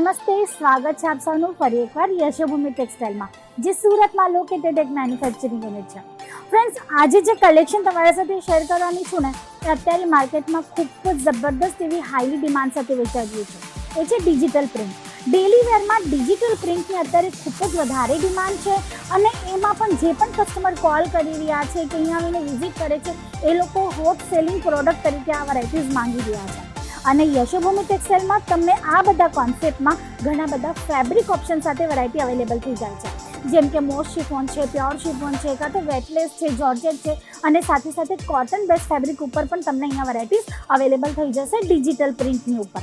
નમસ્તે, સ્વાગત છે આપ સૌનું ફરી એકવાર યશોભૂમિ ટેક્સટાઇલમાં, જે સુરતમાં લોકેટેડ એક મેન્યુફેક્ચરિંગ યુનિટ છે. ફ્રેન્ડ્સ આજે જે કલેક્શન તમારા સાથે શેર કરવાની છું ને, એ અત્યારે માર્કેટમાં ખૂબ જ જબરદસ્ત એવી હાઈલી ડિમાન્ડ સાથે વેચાઈ છે. એ છે ડિજિટલ પ્રિન્ટ ડેલી વેરમાં ડિજિટલ પ્રિન્ટની અત્યારે ખૂબ જ વધારે ડિમાન્ડ છે અને એમાં પણ જે પણ કસ્ટમર કોલ કરી રહ્યા છે કે અહીંયા આવીને વિઝિટ કરે છે, એ લોકો હોટ સેલિંગ પ્રોડક્ટ તરીકે આ વેરાયટીઝ માંગી રહ્યા છે. અને યશોભૂમિ ટેક્સટાઇલમાં તમને આ બધા કોન્સેપ્ટમાં ઘણા બધા ફેબ્રિક ઓપ્શન સાથે વેરાયટી અવેલેબલ થઈ જાય છે. જેમ કે મોસ્ટ શિફોન છે, પ્યોર શિફોન છે, કાં તો વેટલેસ છે, જોર્જેટ છે અને સાથે સાથે કોટન બેસ્ટ ફેબ્રિક ઉપર પણ તમને અહીંયા વેરાયટીઝ અવેલેબલ થઈ જશે ડિજિટલ પ્રિન્ટની ઉપર.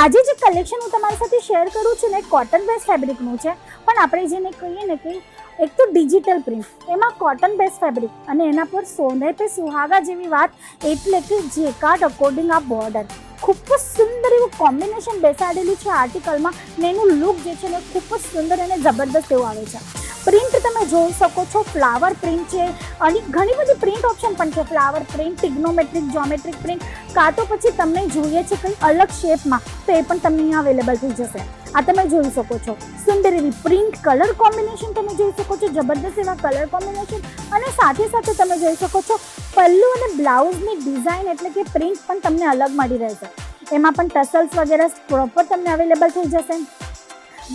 આજે જે કલેક્શન હું તમારી સાથે શેર કરું છું ને કોટન બેસ્ટ ફેબ્રિકનું છે, પણ આપણે જેને કહીએ ને કે એક તો ડિજિટલ પ્રિન્ટ એમાં કોટન બેસ્ટ ફેબ્રિક અને એના પર સોને પે સુહાગા જેવી વાત, એટલે કે જે કાર્ડ અકોર્ડિંગ આ બોર્ડર ખૂબ જ સુંદર એવું કોમ્બિનેશન બેસાડેલું છે આર્ટિકલમાં ને એનું લુક જે છે ને ખૂબ જ સુંદર અને જબરદસ્ત એવું આવે છે. પ્રિન્ટ તમે જોઈ શકો છો ફ્લાવર પ્રિન્ટ છે, અને ઘણી બધી પ્રિન્ટ ઓપ્શન પણ છે. ફ્લાવર પ્રિન્ટ ટિગ્નોમેટ્રિક જોમેટ્રિક પ્રિન્ટ કાં તો પછી તમને જોઈએ છે કંઈ અલગ શેપમાં તો એ પણ તમને અહીંયા અવેલેબલ થઈ જશે. આ તમે જોઈ શકો છો. સુંદર એવી પ્રિન્ટ કલર કોમ્બિનેશન તમે જોઈ શકો છો, જબરદસ્ત એવા કલર કોમ્બિનેશન અને સાથે સાથે તમે જોઈ શકો છો પલ્લુ અને બ્લાઉઝની ડિઝાઇન એટલે કે પ્રિન્ટ પણ તમને અલગ મળી રહેશે. એમાં પણ ટસલ્સ વગેરે પ્રોપર તમને અવેલેબલ થઈ જશે.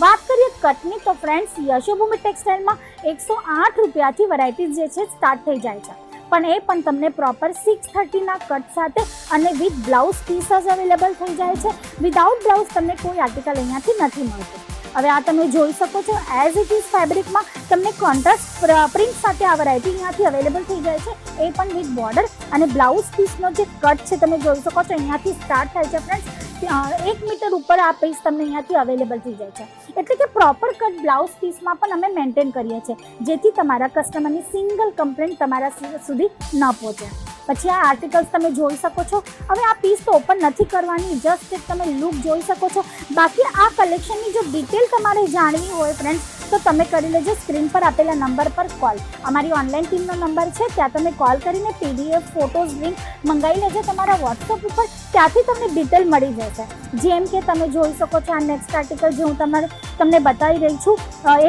વાત કરીએ કટની તો ફ્રેન્ડ્સ યશોભૂમિ ટેક્સટાઇલમાં એકસો આઠ રૂપિયાથી વેરાયટીઝ જે છે સ્ટાર્ટ થઈ જાય છે. પણ એ પણ તમને પ્રોપર સિક્સ થર્ટીના કટ સાથે અને વિથ બ્લાઉઝ પીસસ અવેલેબલ થઈ જાય છે. વિધાઉટ બ્લાઉઝ તમને કોઈ આર્ટિકલ અહીંયાથી નથી મળતું. હવે આ તમે જોઈ શકો છો એઝ ઇટ ઇઝ ફેબ્રિકમાં તમને કોન્ટ્રાસ્ટ પ્રિન્ટ સાથે આ વેરાયટી અહીંયાથી અવેલેબલ થઈ જાય છે. એ પણ વિથ બોર્ડર અને બ્લાઉઝ પીસનો જે કટ છે, તમે જોઈ શકો છો, અહીંયાથી સ્ટાર્ટ થાય છે ફ્રેન્ડ્સ એક મીટર ઉપર આ પીસ તમને અહીંયાથી અવેલેબલ થઈ જાય છે. એટલે કે પ્રોપર કટ બ્લાઉઝ પીસમાં પણ અમે મેન્ટેન કરીએ છીએ. જેથી તમારા કસ્ટમરની સિંગલ કમ્પ્લેન્ટ તમારા સુધી ન પહોંચે. પછી આ આર્ટિકલ્સ તમે જોઈ શકો છો. હવે આ પીસ તો ઓપન નથી કરવાની જસ્ટ તમે લુક જોઈ શકો છો. બાકી આ કલેક્શનની જો ડિટેલ તમારે જાણવી હોય ફ્રેન્ડ્સ તો તમે કરી લેજો સ્ક્રીન પર આપેલા નંબર પર કોલ. અમારી ઓનલાઈન ટીમનો નંબર છે, ત્યાં તમે કોલ કરીને પીડીએફ ફોટોઝ લિંક મંગાવી લેજો તમારા વોટ્સઅપ ઉપર, ત્યાંથી તમને ડિટેલ મળી જશે. જેમ કે તમે જોઈ શકો છો આ નેક્સ્ટ આર્ટિકલ જે હું તમારે, તમને બતાવી રહી છું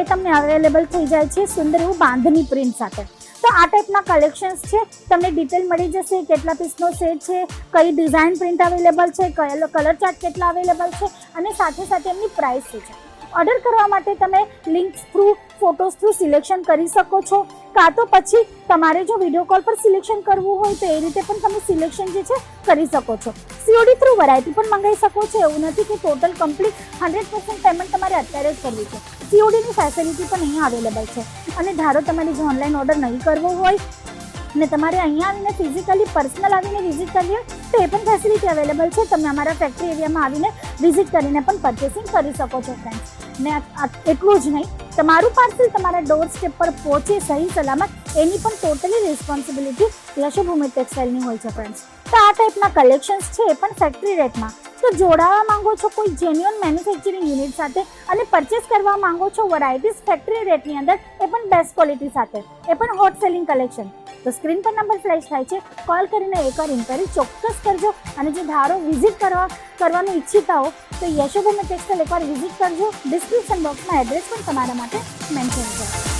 એ તમને અવેલેબલ થઈ જાય છે સુંદર એવું બાંધણી પ્રિન્ટ સાથે. તો આ ટાઈપના કલેક્શન્સ છે, તમને ડિટેલ મળી જશે, કેટલા પીસનો સેટ છે, કઈ ડિઝાઇન પ્રિન્ટ અવેલેબલ છે, કયો કલર ચાર્ટ કેટલા અવેલેબલ છે, અને સાથે સાથે એમની પ્રાઇસ શું છે. ઓર્ડર કરવા માટે તમે links through photos through selection કરી શકો છો. કાં તો પછી તમારે જો વીડિયો કોલ પર સિલેક્શન કરવું હોય તો એ રીતે પણ તમે સિલેક્શન જે છે કરી શકો છો. સીઓડી થ્રુ વરાયટી પણ મંગાવી શકો છો. એવું નથી કે total complete hundred percent payment તમારે અત્યારે જ કરવી છે. સીઓડીની ફેસિલિટી પણ અહીંયા અવેલેબલ છે. અને ધારો તમારે જો ઓનલાઈન ઓર્ડર નહીં કરવો હોય ને તમારે અહીંયા આવીને ફિઝિકલી પર્સનલ આવીને વિઝિટ હોય તો એ પણ ફેસિલિટી અવેલેબલ છે. તમે અમારા ફેક્ટરી એરિયામાં આવીને વિઝિટ કરીને પણ પરચેસિંગ કરી શકો છો ફ્રેન્ડ્સ ને એટલું જ નહીં. તમારું પાર્સલ તમારા ડોર સ્ટેપ પર પહોંચે સહી સલામત. એની પણ ટોટલી રિસ્પોન્સિબિલિટી યશોભૂમિ ટેક્સટાઇલની હોય છે ફ્રેન્ડ્સ તો આ ટાઈપના કલેક્શન્સ છે એ પણ ફેક્ટરી રેટમાં તો જોડાવા માંગો છો કોઈ જેન્યુઅન મેન્યુફેક્ચરિંગ યુનિટ સાથે અને પરચેસ કરવા માંગો છો વરાયટીઝ ફેક્ટરી રેટની અંદર, એ પણ બેસ્ટ ક્વોલિટી સાથે. એ પણ હોટ સેલિંગ કલેક્શન તો સ્ક્રીન પર નંબર ફ્લેશ થાય છે. કોલ કરીને એકવાર ઇન્ક્વાયરી ચોક્કસ કરજો અને જો ધારો વિઝિટ કરવા, કરવાનું ઈચ્છતા હો તો યશોભૂમિ ટેક્સટાઇલ એકવાર વિઝિટ કરજો. ડિસ્ક્રિપ્શન બોક્સમાં એડ્રેસ પણ તમારા માટે મેન્શન છે.